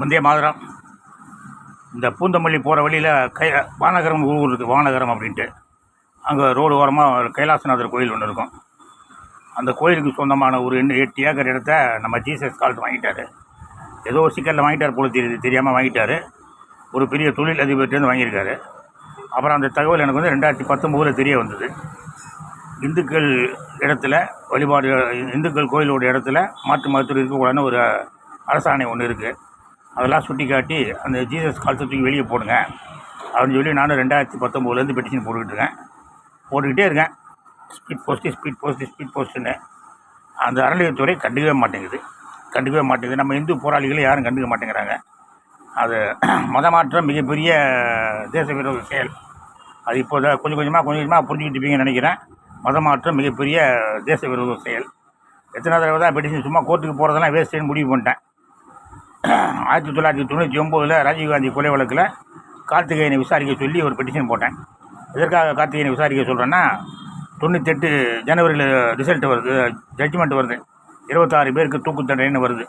வந்தே மாதிரம். இந்த பூந்தமல்லி போகிற வழியில் கை வானகரம் ஊர் இருக்குது வானகரம் அப்படின்ட்டு. அங்கே ரோடு ஓரமாக கைலாசநாதர் கோயில் ஒன்று இருக்கும். அந்த கோயிலுக்கு சொந்தமான ஒரு எண்ணு எட்டு ஏக்கர் இடத்த நம்ம ஜீசஸ் கால்ட் வாங்கிட்டாரு. ஏதோ ஒரு சிக்கலில் வாங்கிட்டார் போல தெரியுது தெரியாமல் வாங்கிட்டார். ஒரு பெரிய தொழில் அதிபர்கிட்டேருந்து வாங்கியிருக்காரு. அப்புறம் அந்த தகவல் எனக்கு வந்து ரெண்டாயிரத்தி பத்தொம்போதில் தெரிய வந்தது. இந்துக்கள் இடத்துல வழிபாடு இந்துக்கள் கோயிலோட இடத்துல மாற்று மருத்துவர் இருக்கக்கூடாதுன்னு ஒரு அரசாணை ஒன்று இருக்குது அதெல்லாம் சுட்டி காட்டி அந்த ஜீசஸ் கால்சத்துக்கு தூக்கி வெளியே போடுங்க. அப்படின்னு சொல்லி நானும் ரெண்டாயிரத்தி பத்தொம்போதுலேருந்து பெட்டிஷன் போட்டுக்கிட்டு இருக்கேன். போட்டுக்கிட்டே இருக்கேன். Speed post speed post speed போஸ்ட்டுன்னு அந்த அறநிலையத்துறை கண்டுக்கவே மாட்டேங்குது. கண்டுக்கவே மாட்டேங்குது. நம்ம இந்து போராளிகளை யாரும் கண்டுக்க மாட்டேங்கிறாங்க. அது மதமாற்றம் மிகப்பெரிய தேச விரோத செயல். அது இப்போ தான் கொஞ்சம் கொஞ்சமாக கொஞ்சம் கொஞ்சமாக புரிஞ்சுக்கிட்டு இருப்பீங்கன்னு நினைக்கிறேன். மதமாற்றம் மிகப்பெரிய தேச விரோத செயல். எத்தனை தடவை தான் பெட்டிஷன் சும்மா கோர்ட்டுக்கு போகிறதெல்லாம் வேஸ்ட்டுன்னு முடிவு பண்ணிட்டேன். ஆயிரத்தி தொள்ளாயிரத்தி தொண்ணூற்றி ஒம்போதில் ராஜீவ்காந்தி கொலை வழக்கில் கார்த்திகேயனை விசாரிக்க சொல்லி ஒரு பெட்டிஷன் போட்டேன். எதற்காக கார்த்திகேயனை விசாரிக்க சொல்கிறேன்னா தொண்ணூத்தெட்டு ஜனவரியில் ரிசல்ட் வருது ஜட்ஜ்மெண்ட் வருது. இருபத்தாறு பேருக்கு தூக்கு தண்டனைன்னு வருது.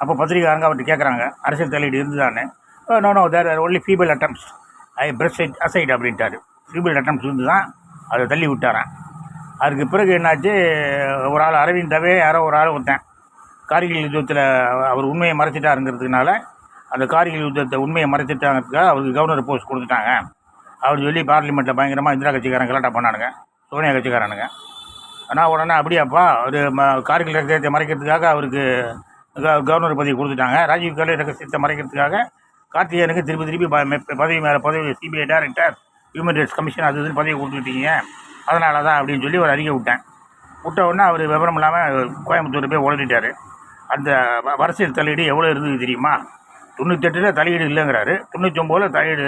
அப்போ பத்திரிகைக்காரங்க அவர்கிட்ட கேட்குறாங்க அரசியல் தலையீடு இருந்துதானே no no there only feeble attempts I brush aside அப்படின்ட்டாரு. ஃபீபிள் அட்டம்ஸ் இருந்து தான் அதை தள்ளி விட்டாரன் அதுக்கு பிறகு என்னாச்சு ஒரு ஆள் அரவிந்தாவே யாரோ ஒரு ஆள் ஒருத்தன். கார்கில் யுத்தத்தில் அவர் உண்மையை மறைச்சிட்டாருங்கிறதுனால அந்த கார்கில் யுத்தத்தை உண்மையை மறைச்சிட்டாங்கிறதுக்காக அவருக்கு கவர்னர் போஸ்ட் கொடுத்துட்டாங்க. அப்படின்னு சொல்லி பார்லிமெண்ட்டில் பயங்கரமாக இந்திரா கட்சிக்காரன் கலாட்டா பண்ணானுங்க. சோனியா கட்சிக்காரனுங்க. ஆனால் உடனே அப்படியாப்பா ஒரு ம கார்கில் ரகசியத்தை மறைக்கிறதுக்காக அவருக்கு கவர்னர் பதவி கொடுத்துட்டாங்க. ராஜீவ் காந்தி ரகசியத்தை மறைக்கிறதுக்காக கார்த்திகேயனுக்கு திருப்பி திருப்பி பதவி மேலே பதவி CBI director human rights commission அது இதுன்னு பதவி கொடுத்துட்டீங்க அதனால தான் அப்படின்னு சொல்லி ஒரு அறிக்கை விட்டேன். விட்ட உடனே அவர் விவரம் இல்லாமல் கோயம்புத்தூர் போய் உடனிட்டார் அந்த வரிசையில் அரசியல் தலையீடு எவ்வளோ இருந்தது தெரியுமா? தொண்ணூத்தெட்டில் தலையீடு இல்லைங்கிறாரு. தொண்ணூற்றி ஒம்போதில் தலையீடு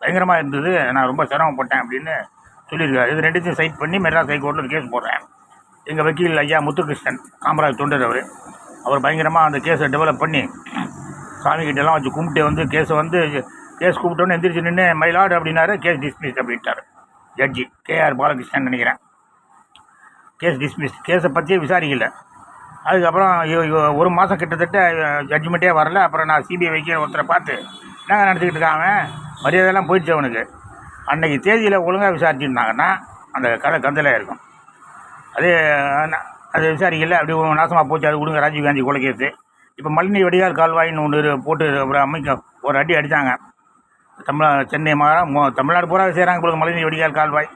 பயங்கரமாக இருந்தது. நான் ரொம்ப சிரமப்பட்டேன் அப்படின்னு சொல்லியிருக்காரு. இது ரெண்டுத்தையும் சைட் பண்ணி மெட்ராஸ் ஹைகோர்ட்டில் ஒரு கேஸ் போடுறேன். எங்கள் வக்கீல் ஐயா முத்துகிருஷ்ணன் காமராஜ் தொண்டர் அவர். அவர் பயங்கரமாக அந்த கேஸை டெவலப் பண்ணி சாமிகிட்ட எல்லாம் வச்சு கும்பிட்டு வந்து கேஸை வந்து கேஸ் கூப்பிட்டோன்னு எந்திரிச்சு நின்று மயிலாடு அப்படின்னாரு. கேஸ் டிஸ்மிஸ் அப்படின்ட்டார். ஜட்ஜி கேஆர் பாலகிருஷ்ணன் நினைக்கிறேன். கேஸ் டிஸ்மிஸ் கேஸை பற்றியே விசாரிக்கல. அதுக்கப்புறம் ஒரு மாதம் கிட்டத்தட்ட ஜட்ஜ்மெண்ட்டே வரல. அப்புறம் நான் சிபிஐ வைக்கிற ஒருத்தரை பார்த்து என்னங்க நடத்திக்கிட்டு இருக்காங்க அவன்? மரியாதையெல்லாம் போயிடுச்சு அவனுக்கு. அன்றைக்கி தேதியில் ஒழுங்காக விசாரிச்சுருந்தாங்கன்னா அந்த கதை கந்தலாக இருக்கும். அதே அது விசாரிக்கல. அப்படி நாசமாக போச்சு. அது விடுங்க ராஜீவ்காந்தி கொலைக்கிறது இப்போ மலினி வடிகால் கால்வாயின்னு ஒன்று போட்டு ஒரு அமைக்க ஒரு அடி அடித்தாங்க தமிழ் சென்னை மாநகரம் தமிழ்நாடு பூரா செய்கிறாங்க போல மலினி வடிகால் கால்வாய்.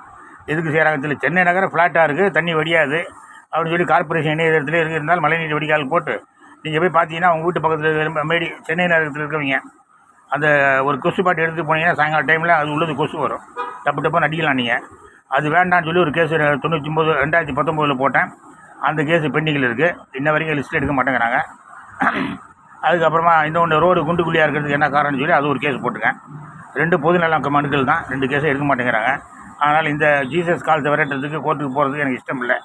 எதுக்கு செய்கிறாங்க தெரியல. சென்னை நகரம் ஃப்ளாட்டாக இருக்குது தண்ணி வடியாது. அப்படின்னு சொல்லி கார்பரேஷன் இடத்துல இருக்கு இருந்தாலும் மழைநீர் வடிகால் போட்டு நீங்கள் போய் பார்த்தீங்கன்னா உங்கள் வீட்டு பக்கத்தில் இருக்கிற மேடி சென்னை நகரத்தில் இருக்கவங்க அந்த ஒரு கொசு பாட்டு எடுத்து போனீங்கன்னா சாயங்காலம் டைமில் அது உள்ளது கொசு வரும். டப்பு டப்புன்னு அடிக்கலாம் நீங்கள் அது வேண்டாம்னு சொல்லி ஒரு கேஸ் தொண்ணூற்றி ஒம்பது ரெண்டாயிரத்தி பத்தொம்போதில் போட்டேன். அந்த கேஸ் பெண்டிங்கில் இருக்குது இன்ன வரைக்கும் லிஸ்ட்டில் எடுக்க மாட்டேங்கிறாங்க. அதுக்கப்புறமா இன்னொன்று ரோடு குண்டு குழியாக இருக்கிறதுக்கு என்ன காரணம்னு சொல்லி அது ஒரு கேஸ் போட்டுருக்கேன். ரெண்டு பொதுநலம் மனுக்கள் தான். ரெண்டு கேஸும் எடுக்க மாட்டேங்கிறாங்க. ஆனால் இந்த ஜீசஸ் காலத்தை விரட்டுறதுக்கு கோர்ட்டுக்கு போகிறதுக்கு எனக்கு இஷ்டம் இல்லை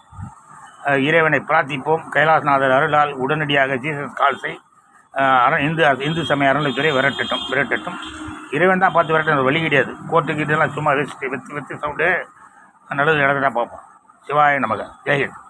இறைவனை பிரார்த்திப்போம். கைலாசநாதர் அருளால் உடனடியாக ஜீசஸ் கால்ஸை அற இந்து இந்து சமய அறநிலைத்துறை விரட்டட்டும் விரட்டட்டும். இறைவன் தான் பார்த்து விரட்டணும் வழி கிடையாது. கோர்ட்டுக்கு இதெல்லாம் சும்மா வச்சுட்டு வெத்து வெத்து சவுண்டு நல்லது நடந்துட்டா பார்ப்போம். சிவாய நமக. ஜெயஹிந்த்